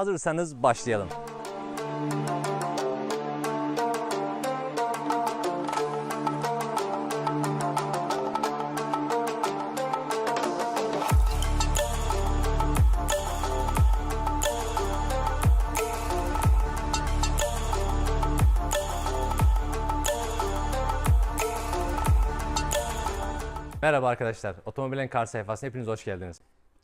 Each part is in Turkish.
Hazırsanız başlayalım. Merhaba arkadaşlar. Otomobilin kar sayfasına hepiniz hoş geldiniz.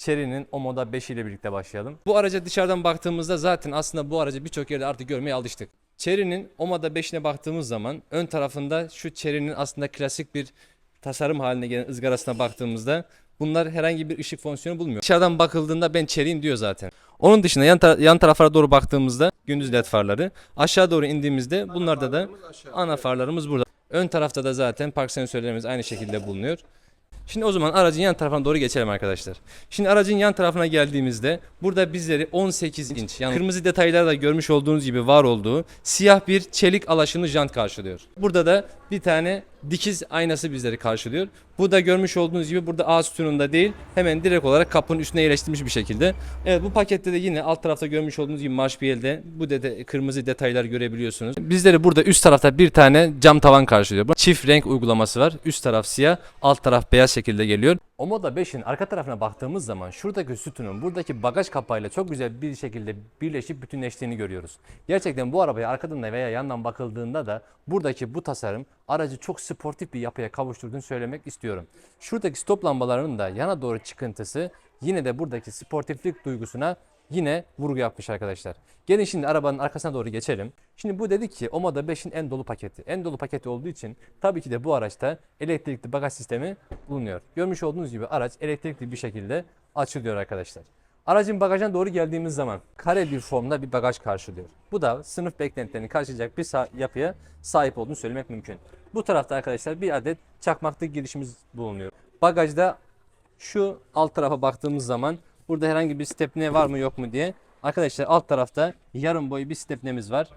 Chery'nin Omoda 5 ile birlikte başlayalım. Bu araca dışarıdan baktığımızda zaten aslında bu aracı birçok yerde artık görmeye alıştık. Chery'nin Omoda 5'ine baktığımız zaman ön tarafında şu Chery'nin aslında klasik bir tasarım haline gelen ızgarasına baktığımızda bunlar herhangi bir ışık fonksiyonu bulmuyor. Dışarıdan bakıldığında ben Chery'im diyor zaten. Onun dışında yan, tara- yan taraflara doğru baktığımızda gündüz led farları. Aşağı doğru indiğimizde bunlarda da ana farlarımız burada. Ön tarafta da zaten park sensörlerimiz aynı şekilde bulunuyor. Şimdi o zaman aracın yan tarafına doğru geçelim arkadaşlar. Şimdi aracın yan tarafına geldiğimizde burada bizleri 18 inç yani kırmızı detaylarda görmüş olduğunuz gibi var olduğu siyah bir çelik alaşımlı jant karşılıyor. Burada da bir tane dikiz aynası bizleri karşılıyor. Bu da görmüş olduğunuz gibi burada A sütununda değil hemen direkt olarak kapının üstüne yerleştirilmiş bir şekilde. Evet bu pakette de yine alt tarafta görmüş olduğunuz gibi marşpiyelde bu deta- kırmızı detaylar görebiliyorsunuz. Bizleri burada üst tarafta bir tane cam tavan karşılıyor. Çift renk uygulaması var. Üst taraf siyah, alt taraf beyaz şekilde geliyor. Omoda 5'in arka tarafına baktığımız zaman şuradaki sütunun buradaki bagaj kapağıyla çok güzel bir şekilde birleşip bütünleştiğini görüyoruz. Gerçekten bu arabaya arkadan da veya yandan bakıldığında da buradaki bu tasarım aracı çok sportif bir yapıya kavuşturduğunu söylemek istiyorum. Şuradaki stop lambalarının da yana doğru çıkıntısı yine de buradaki sportiflik duygusuna yine vurgu yapmış arkadaşlar. Gelin şimdi arabanın arkasına doğru geçelim. Şimdi bu dedik ki Omoda 5'in en dolu paketi. En dolu paketi olduğu için tabii ki de bu araçta elektrikli bagaj sistemi bulunuyor. Görmüş olduğunuz gibi araç elektrikli bir şekilde açılıyor arkadaşlar. Aracın bagajına doğru geldiğimiz zaman kare bir formda bir bagaj karşılıyor. Bu da sınıf beklentilerini karşılayacak bir yapıya sahip olduğunu söylemek mümkün. Bu tarafta arkadaşlar bir adet çakmaklık girişimiz bulunuyor. Bagajda şu alt tarafa baktığımız zaman burada herhangi bir stepne var mı yok mu diye. Arkadaşlar alt tarafta yarım boyu bir stepnemiz var.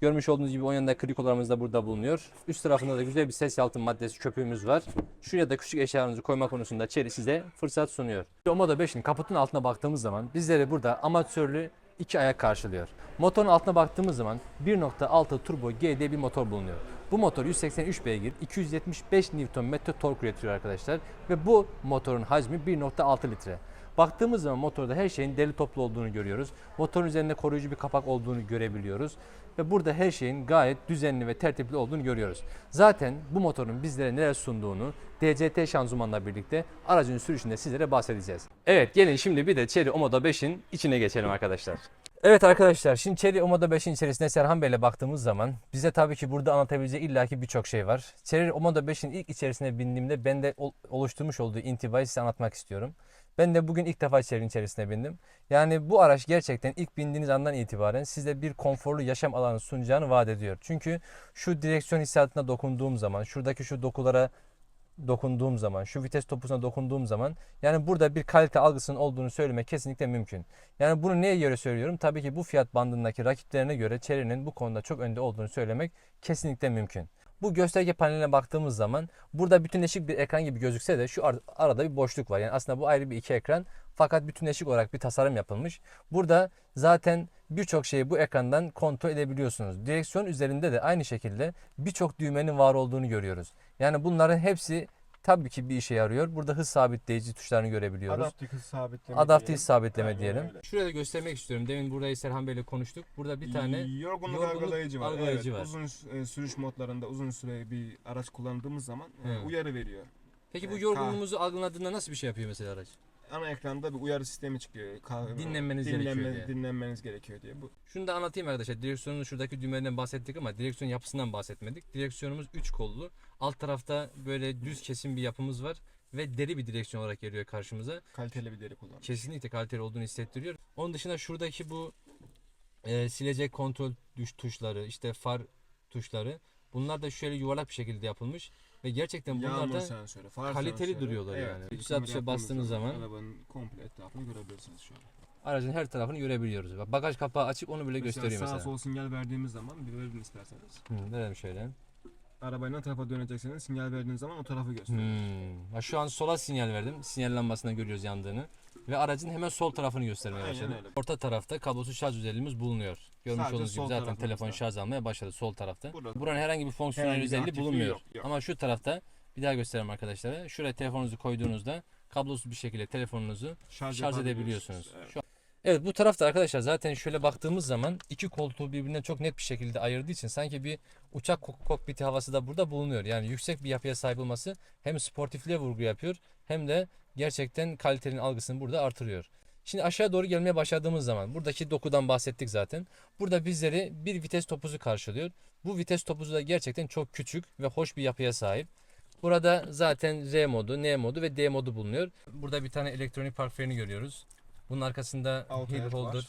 Görmüş olduğunuz gibi onun yanında krikolarımız da burada bulunuyor. Üst tarafında da güzel bir ses yalıtım maddesi köpüğümüz var. Şuraya da küçük eşyalarınızı koyma konusunda Chery size fırsat sunuyor. Omoda 5'in kaputun altına baktığımız zaman bizleri burada amatörlü iki ayak karşılıyor. Motorun altına baktığımız zaman 1.6 turbo G bir motor bulunuyor. Bu motor 183 beygir, 275 Nm tork üretiyor arkadaşlar ve bu motorun hacmi 1.6 litre. Baktığımız zaman motorda her şeyin deli toplu olduğunu görüyoruz. Motorun üzerinde koruyucu bir kapak olduğunu görebiliyoruz. Ve burada her şeyin gayet düzenli ve tertipli olduğunu görüyoruz. Zaten bu motorun bizlere neler sunduğunu DCT şanzımanla birlikte aracın sürüşünde sizlere bahsedeceğiz. Evet gelin şimdi bir de Chery Omoda 5'in içine geçelim arkadaşlar. Evet arkadaşlar şimdi Chery Omoda 5'in içerisine Serhan Bey'le baktığımız zaman bize tabii ki burada anlatabileceği illaki birçok şey var. Chery Omoda 5'in ilk içerisine bindiğimde bende ol- oluşturmuş olduğu intibayı size anlatmak istiyorum. Ben de bugün ilk defa Chery'nin içerisine bindim. Yani bu araç gerçekten ilk bindiğiniz andan itibaren size bir konforlu yaşam alanı sunacağını vaat ediyor. Çünkü şu direksiyon hissiyatına dokunduğum zaman, şuradaki şu dokulara dokunduğum zaman, şu vites topusuna dokunduğum zaman yani burada bir kalite algısının olduğunu söylemek kesinlikle mümkün. Yani bunu neye göre söylüyorum? Tabii ki bu fiyat bandındaki rakiplerine göre Chery'nin bu konuda çok önde olduğunu söylemek kesinlikle mümkün. Bu gösterge paneline baktığımız zaman burada bütünleşik bir ekran gibi gözükse de şu ar- arada bir boşluk var. Yani aslında bu ayrı bir iki ekran fakat bütünleşik olarak bir tasarım yapılmış. Burada zaten birçok şeyi bu ekrandan kontrol edebiliyorsunuz. Direksiyon üzerinde de aynı şekilde birçok düğmenin var olduğunu görüyoruz. Yani bunların hepsi tabii ki bir işe yarıyor. Burada hız sabitleyici tuşlarını görebiliyoruz. Adaptif hız sabitleme. Adaptif diyelim. sabitleme Aynen diyelim. öyle. Şuraya da göstermek istiyorum. Demin burayı Serhan Bey'le konuştuk. Burada bir tane yorgunluk, yorgunluk algılayıcı var. algılayıcı evet, var. Uzun e, sürüş modlarında uzun süre bir araç kullandığımız zaman e, Hı. uyarı veriyor. Peki bu Evet, yorgunluğumuzu algıladığında nasıl bir şey yapıyor mesela araç? Ana ekranda bir uyarı sistemi çıkıyor. Dinlenmeniz dinlenme- gerekiyor diye. Dinlenmeniz gerekiyor diye. Bu Şunu da anlatayım arkadaşlar. Direksiyonun şuradaki düğmelerinden bahsettik ama direksiyon yapısından bahsetmedik. Direksiyonumuz 3 kollu. Alt tarafta böyle düz kesim bir yapımız var ve deri bir direksiyon olarak geliyor karşımıza. kaliteli bir deri kullanıyor. Kesinlikle kaliteli olduğunu hissettiriyor. Onun dışında şuradaki bu e, silecek kontrol düş tuşları, işte far tuşları bunlar da şöyle yuvarlak bir şekilde yapılmış ve gerçekten bunlar Yağmur da sensörü, far kaliteli sensörü. duruyorlar yani. bir Üç tuşa yaptığımız bastığınız zaman- arabanın komple etrafını görebilirsiniz şu an. aracın her tarafını görebiliyoruz. Bak, Bagaj kapağı açık onu bile gösteriyor sağa mesela. sol sinyal verdiğimiz zaman bir verin isterseniz. Hı, verelim şöyle. Arabayı ne tarafa dönecekseniz sinyal verdiğiniz zaman o tarafı gösteriyor. Hmm. Ha, Şu an sola sinyal verdim. Sinyal lambasında görüyoruz yandığını. Ve aracın hemen sol tarafını göstermeye Aynen başladı. öyle. Orta tarafta kablosuz şarj özelliğimiz bulunuyor. Görmüş Sadece olduğunuz gibi sol zaten tarafımızda. telefon şarj almaya başladı sol tarafta. Burada. Buranın herhangi bir fonksiyonel Herhangi bir özelliği aktifliği bulunmuyor. yok, yok. Ama şu tarafta bir daha göstereyim arkadaşlara. Şuraya telefonunuzu koyduğunuzda kablosuz bir şekilde telefonunuzu Şarj, edebiliyorsunuz. Evet. Şu Evet bu tarafta arkadaşlar zaten şöyle baktığımız zaman iki koltuğu birbirinden çok net bir şekilde ayırdığı için sanki bir uçak kok- kokpiti havası da burada bulunuyor. Yani yüksek bir yapıya sahip olması hem sportifliğe vurgu yapıyor hem de gerçekten kalitenin algısını burada artırıyor. Şimdi aşağı doğru gelmeye başladığımız zaman buradaki dokudan bahsettik zaten. Burada bizleri bir vites topuzu karşılıyor. Bu vites topuzu da gerçekten çok küçük ve hoş bir yapıya sahip. Burada zaten R modu, N modu ve D modu bulunuyor. Burada bir tane elektronik park freni görüyoruz. Bunun arkasında hill head holder, var.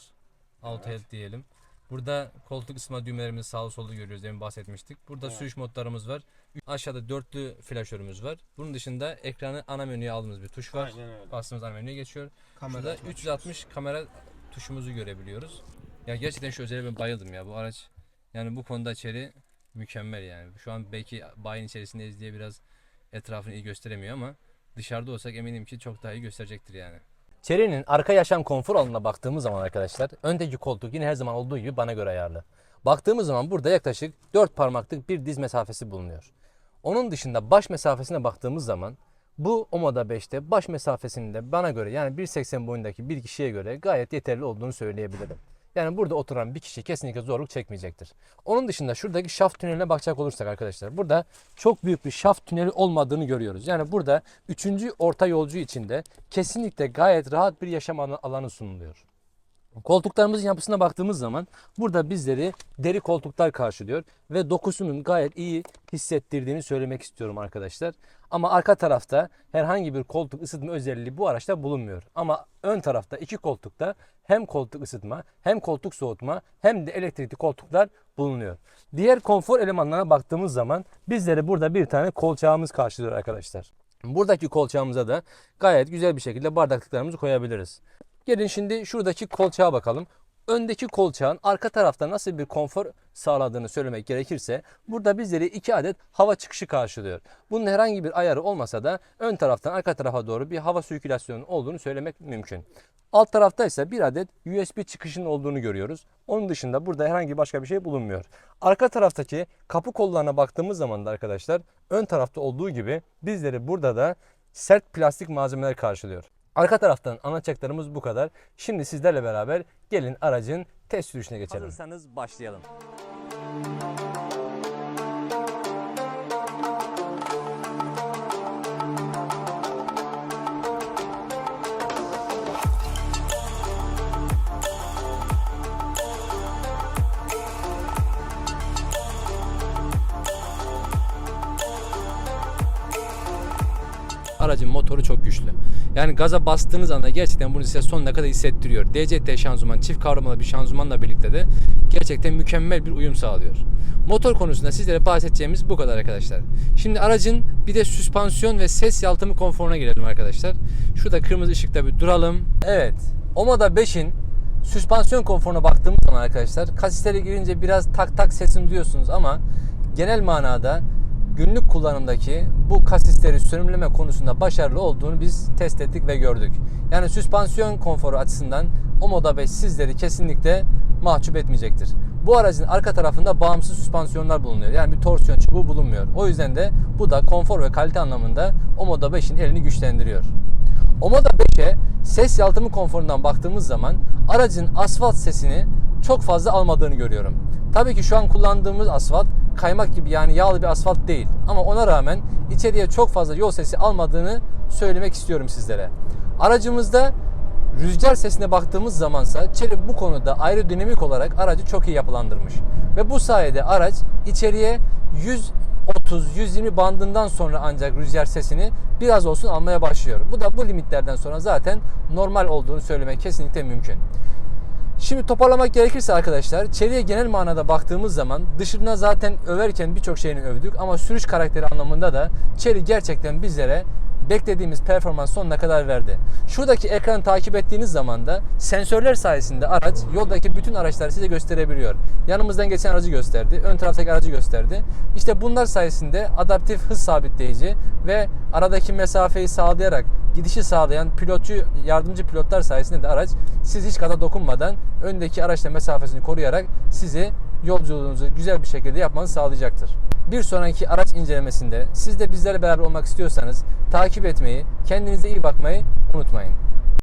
auto Evet. head diyelim. Burada koltuk ısıtma düğmelerimizi sağlı solda görüyoruz. Demin bahsetmiştik. Burada Evet. sürüş modlarımız var. Aşağıda dörtlü flaşörümüz var. Bunun dışında ekranı ana menüye aldığımız bir tuş var. Bastığımız ana menüye geçiyor. Kamera Şurada açmak 360 kamera tuşumuzu görebiliyoruz. Ya gerçekten şu özelliğe ben bayıldım ya. Bu araç yani bu konuda içeri mükemmel yani. Şu an belki bayin içerisindeyiz diye biraz etrafını iyi gösteremiyor ama dışarıda olsak eminim ki çok daha iyi gösterecektir yani. Chery'nin arka yaşam konfor alanına baktığımız zaman arkadaşlar öndeki koltuk yine her zaman olduğu gibi bana göre ayarlı. Baktığımız zaman burada yaklaşık 4 parmaklık bir diz mesafesi bulunuyor. Onun dışında baş mesafesine baktığımız zaman bu Omoda 5'te baş mesafesinin de bana göre yani 1.80 boyundaki bir kişiye göre gayet yeterli olduğunu söyleyebilirim. Yani burada oturan bir kişi kesinlikle zorluk çekmeyecektir. Onun dışında şuradaki şaft tüneline bakacak olursak arkadaşlar burada çok büyük bir şaft tüneli olmadığını görüyoruz. Yani burada 3. orta yolcu için de kesinlikle gayet rahat bir yaşam alanı sunuluyor. Koltuklarımızın yapısına baktığımız zaman burada bizleri deri koltuklar karşılıyor ve dokusunun gayet iyi hissettirdiğini söylemek istiyorum arkadaşlar. Ama arka tarafta herhangi bir koltuk ısıtma özelliği bu araçta bulunmuyor. Ama ön tarafta iki koltukta hem koltuk ısıtma hem koltuk soğutma hem de elektrikli koltuklar bulunuyor. Diğer konfor elemanlarına baktığımız zaman bizleri burada bir tane kolçağımız karşılıyor arkadaşlar. Buradaki kolçağımıza da gayet güzel bir şekilde bardaklıklarımızı koyabiliriz. Gelin şimdi şuradaki kolçağa bakalım. Öndeki kolçağın arka tarafta nasıl bir konfor sağladığını söylemek gerekirse burada bizleri iki adet hava çıkışı karşılıyor. Bunun herhangi bir ayarı olmasa da ön taraftan arka tarafa doğru bir hava sirkülasyonu olduğunu söylemek mümkün. Alt tarafta ise bir adet USB çıkışının olduğunu görüyoruz. Onun dışında burada herhangi başka bir şey bulunmuyor. Arka taraftaki kapı kollarına baktığımız zaman da arkadaşlar ön tarafta olduğu gibi bizleri burada da sert plastik malzemeler karşılıyor. Arka taraftan anlatacaklarımız bu kadar. Şimdi sizlerle beraber gelin aracın test sürüşüne geçelim. Hazırsanız başlayalım. Aracın motoru çok güçlü. Yani gaza bastığınız anda gerçekten bunu size sonuna kadar hissettiriyor. DCT şanzıman, çift kavramalı bir şanzımanla birlikte de gerçekten mükemmel bir uyum sağlıyor. Motor konusunda sizlere bahsedeceğimiz bu kadar arkadaşlar. Şimdi aracın bir de süspansiyon ve ses yalıtımı konforuna girelim arkadaşlar. Şurada kırmızı ışıkta bir duralım. Evet. Omoda 5'in süspansiyon konforuna baktığımız zaman arkadaşlar kasislere girince biraz tak tak sesini duyuyorsunuz ama genel manada günlük kullanımdaki bu kasisleri sürümleme konusunda başarılı olduğunu biz test ettik ve gördük. Yani süspansiyon konforu açısından o Moda 5 sizleri kesinlikle mahcup etmeyecektir. Bu aracın arka tarafında bağımsız süspansiyonlar bulunuyor. Yani bir torsiyon çubuğu bulunmuyor. O yüzden de bu da konfor ve kalite anlamında o Moda 5'in elini güçlendiriyor. Omoda 5'e ses yalıtımı konforundan baktığımız zaman aracın asfalt sesini çok fazla almadığını görüyorum. Tabii ki şu an kullandığımız asfalt kaymak gibi yani yağlı bir asfalt değil. Ama ona rağmen içeriye çok fazla yol sesi almadığını söylemek istiyorum sizlere. Aracımızda rüzgar sesine baktığımız zamansa Chery bu konuda aerodinamik olarak aracı çok iyi yapılandırmış. Ve bu sayede araç içeriye 130-120 bandından sonra ancak rüzgar sesini biraz olsun almaya başlıyor. Bu da bu limitlerden sonra zaten normal olduğunu söylemek kesinlikle mümkün. Şimdi toparlamak gerekirse arkadaşlar Chery'e genel manada baktığımız zaman dışına zaten överken birçok şeyini övdük ama sürüş karakteri anlamında da Chery gerçekten bizlere beklediğimiz performans sonuna kadar verdi. Şuradaki ekranı takip ettiğiniz zaman da sensörler sayesinde araç yoldaki bütün araçları size gösterebiliyor. Yanımızdan geçen aracı gösterdi, ön taraftaki aracı gösterdi. İşte bunlar sayesinde adaptif hız sabitleyici ve aradaki mesafeyi sağlayarak gidişi sağlayan pilotçu yardımcı pilotlar sayesinde de araç siz hiç gaza dokunmadan öndeki araçla mesafesini koruyarak sizi yolculuğunuzu güzel bir şekilde yapmanızı sağlayacaktır. Bir sonraki araç incelemesinde siz de bizlerle beraber olmak istiyorsanız takip etmeyi, kendinize iyi bakmayı unutmayın.